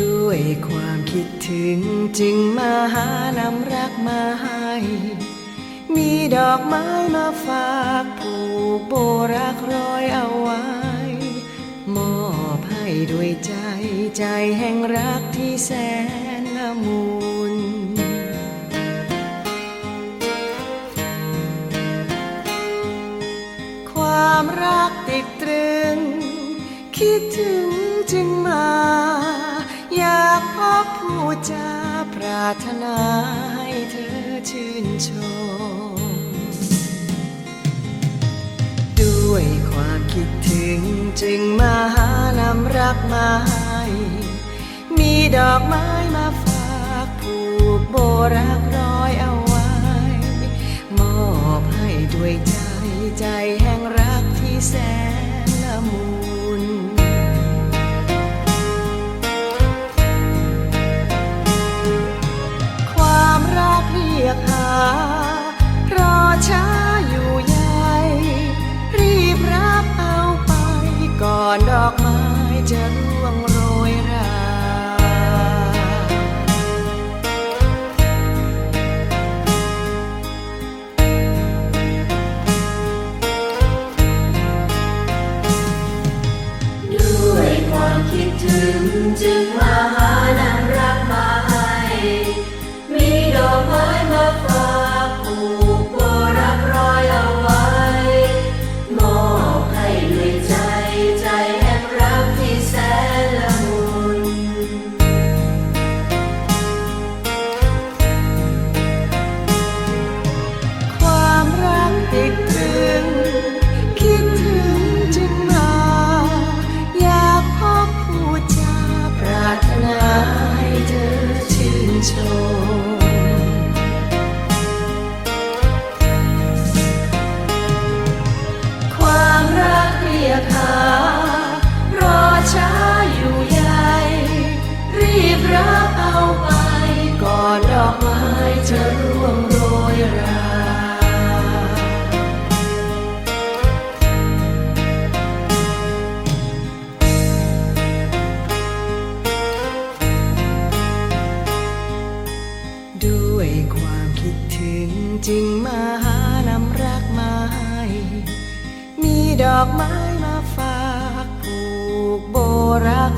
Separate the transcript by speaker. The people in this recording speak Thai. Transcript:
Speaker 1: ด้วยความคิดถึงจึงมาหานำรักมาให้ มีดอกไม้มาฝากผูกโบรักร้อยเอาไว้ มอบให้ด้วยใจใจแห่งรักที่แสนละมุนความรักติดตรึง คิดถึงจึงมา อยากพบผู้จาปรารถนาให้เธอชื่นชม ด้วยความคิดถึงจึงมาหานำรักมาให้มีดอกไม้มาฝากผูกโบรัก
Speaker 2: ถึงจึง
Speaker 1: ชื่ คิดถึงจึงมาหานำรักมาให้ มีดอกไม้มาฝากผูกโบรัก